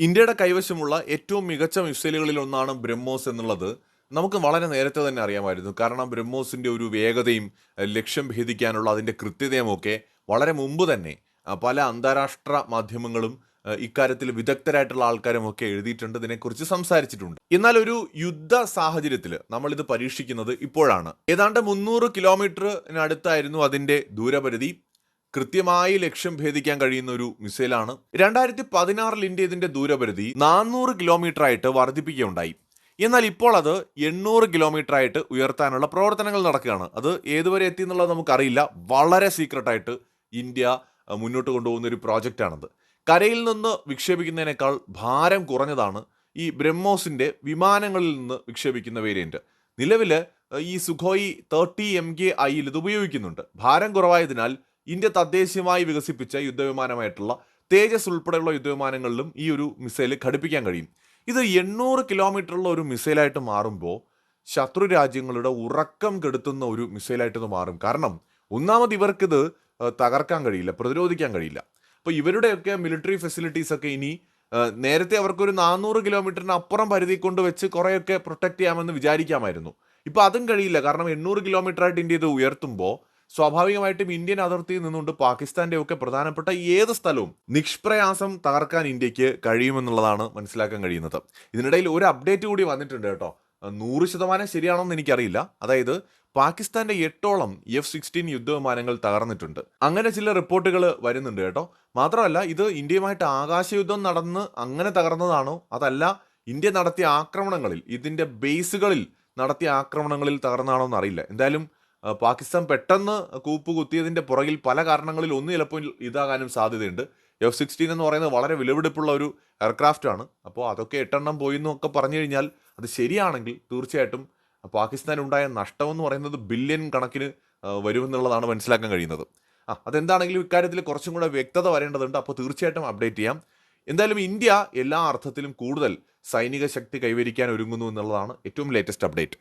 ഇന്ത്യയുടെ കൈവശമുള്ള ഏറ്റവും മികച്ച മിസൈലുകളിൽ ഒന്നാണ് ബ്രഹ്മോസ് എന്നുള്ളത് നമുക്ക് വളരെ നേരത്തെ തന്നെ അറിയാമായിരുന്നു. കാരണം ബ്രഹ്മോസിന്റെ ഒരു വേഗതയും ലക്ഷ്യം ഭേദിക്കാനുള്ള അതിന്റെ കൃത്യതയുമൊക്കെ വളരെ മുമ്പ് തന്നെ പല അന്താരാഷ്ട്ര മാധ്യമങ്ങളും ഇക്കാര്യത്തിൽ വിദഗ്ധരായിട്ടുള്ള ആൾക്കാരും ഒക്കെ എഴുതിയിട്ടുണ്ട്. ഇതിനെക്കുറിച്ച് സംസാരിച്ചിട്ടുണ്ട്. എന്നാൽ ഒരു യുദ്ധ സാഹചര്യത്തിൽ നമ്മളിത് പരീക്ഷിക്കുന്നത് ഇപ്പോഴാണ്. ഏതാണ്ട് മുന്നൂറ് കിലോമീറ്ററിനടുത്തായിരുന്നു അതിന്റെ ദൂരപരിധി. കൃത്യമായി ലക്ഷ്യം ഭേദിക്കാൻ കഴിയുന്ന ഒരു മിസൈലാണ് രണ്ടായിരത്തി പതിനാറിൽ ഇന്ത്യ ഇതിന്റെ ദൂരപരിധി നാനൂറ് കിലോമീറ്റർ ആയിട്ട് വർദ്ധിപ്പിക്കുകയുണ്ടായി. എന്നാൽ ഇപ്പോൾ അത് എണ്ണൂറ് കിലോമീറ്റർ ആയിട്ട് ഉയർത്താനുള്ള പ്രവർത്തനങ്ങൾ നടക്കുകയാണ്. അത് ഏതുവരെ എത്തി എന്നുള്ളത് നമുക്കറിയില്ല. വളരെ സീക്രട്ട് ആയിട്ട് ഇന്ത്യ മുന്നോട്ട് കൊണ്ടുപോകുന്ന ഒരു പ്രോജക്റ്റാണത്. കരയിൽ നിന്ന് വിക്ഷേപിക്കുന്നതിനേക്കാൾ ഭാരം കുറഞ്ഞതാണ് ഈ ബ്രഹ്മോസിന്റെ വിമാനങ്ങളിൽ നിന്ന് വിക്ഷേപിക്കുന്ന വേരിയന്റ്. നിലവിൽ ഈ സുഖോയി തേർട്ടി എം കെ ഐയിൽ ഇത് ഉപയോഗിക്കുന്നുണ്ട്. ഭാരം കുറവായതിനാൽ ഇന്ത്യ തദ്ദേശീയമായി വികസിപ്പിച്ച യുദ്ധവിമാനമായിട്ടുള്ള തേജസ് ഉൾപ്പെടെയുള്ള യുദ്ധവിമാനങ്ങളിലും ഈ ഒരു മിസൈൽ ഘടിപ്പിക്കാൻ കഴിയും. ഇത് എണ്ണൂറ് കിലോമീറ്ററുള്ള ഒരു മിസൈലായിട്ട് മാറുമ്പോൾ ശത്രു രാജ്യങ്ങളുടെ ഉറക്കം കെടുത്തുന്ന ഒരു മിസൈലായിട്ട് ഇത് മാറും. കാരണം ഒന്നാമത് ഇവർക്കിത് തകർക്കാൻ കഴിയില്ല പ്രതിരോധിക്കാൻ കഴിയില്ല. അപ്പോൾ ഇവരുടെയൊക്കെ മിലിറ്ററി ഫെസിലിറ്റീസ് ഒക്കെ ഇനി നേരത്തെ അവർക്കൊരു നാനൂറ് കിലോമീറ്ററിന് അപ്പുറം പരിധി കൊണ്ട് വെച്ച് കുറേയൊക്കെ പ്രൊട്ടക്റ്റ് ചെയ്യാമെന്ന് വിചാരിക്കാമായിരുന്നു. ഇപ്പോൾ അതും കഴിയില്ല. കാരണം എണ്ണൂറ് കിലോമീറ്റർ ആയിട്ട് ഇന്ത്യ ഇത് ഉയർത്തുമ്പോൾ സ്വാഭാവികമായിട്ടും ഇന്ത്യൻ അതിർത്തിയിൽ നിന്നുകൊണ്ട് പാകിസ്ഥാന്റെ ഒക്കെ പ്രധാനപ്പെട്ട ഏത് സ്ഥലവും നിഷ്പ്രയാസം തകർക്കാൻ ഇന്ത്യയ്ക്ക് കഴിയുമെന്നുള്ളതാണ് മനസ്സിലാക്കാൻ കഴിയുന്നത്. ഇതിനിടയിൽ ഒരു അപ്ഡേറ്റ് കൂടി വന്നിട്ടുണ്ട് കേട്ടോ. നൂറ് ശതമാനം ശരിയാണോന്ന് എനിക്കറിയില്ല. അതായത് പാകിസ്ഥാന്റെ എട്ടോളം എഫ് സിക്സ്റ്റീൻ യുദ്ധവിമാനങ്ങൾ തകർന്നിട്ടുണ്ട്. അങ്ങനെ ചില റിപ്പോർട്ടുകൾ വരുന്നുണ്ട് കേട്ടോ. മാത്രമല്ല ഇത് ഇന്ത്യയുമായിട്ട് ആകാശയുദ്ധം നടന്ന് അങ്ങനെ തകർന്നതാണോ? അതല്ല ഇന്ത്യ നടത്തിയ ആക്രമണങ്ങളിൽ ഇതിന്റെ ബേസുകളിൽ നടത്തിയ ആക്രമണങ്ങളിൽ തകർന്നതാണോ എന്നറിയില്ല എന്തായാലും പാകിസ്ഥാൻ പെട്ടെന്ന് കൂപ്പ് കുത്തിയതിന്റെ പുറകിൽ പല കാരണങ്ങളിൽ ഒന്ന് ചിലപ്പോൾ ഇതാകാനും സാധ്യതയുണ്ട്. എഫ് സിക്സ്റ്റീൻ എന്ന് പറയുന്നത് വളരെ വിലപിടിപ്പുള്ള ഒരു എയർക്രാഫ്റ്റ് ആണ്. അപ്പോൾ അതൊക്കെ എട്ടെണ്ണം പോയി എന്നൊക്കെ പറഞ്ഞു കഴിഞ്ഞാൽ അത് ശരിയാണെങ്കിൽ തീർച്ചയായിട്ടും പാകിസ്ഥാൻ ഉണ്ടായ നഷ്ടമെന്ന് പറയുന്നത് ബില്യൺ കണക്കിന് വരുമെന്നുള്ളതാണ് മനസ്സിലാക്കാൻ കഴിയുന്നത്. ആ അതെന്താണെങ്കിലും ഇക്കാര്യത്തിൽ കുറച്ചും കൂടെ വ്യക്തത വരേണ്ടതുണ്ട്. അപ്പോൾ തീർച്ചയായിട്ടും അപ്ഡേറ്റ് ചെയ്യാം. എന്തായാലും ഇന്ത്യ എല്ലാ അർത്ഥത്തിലും കൂടുതൽ സൈനിക ശക്തി കൈവരിക്കാൻ ഒരുങ്ങുന്നു എന്നുള്ളതാണ് ഏറ്റവും ലേറ്റസ്റ്റ് അപ്ഡേറ്റ്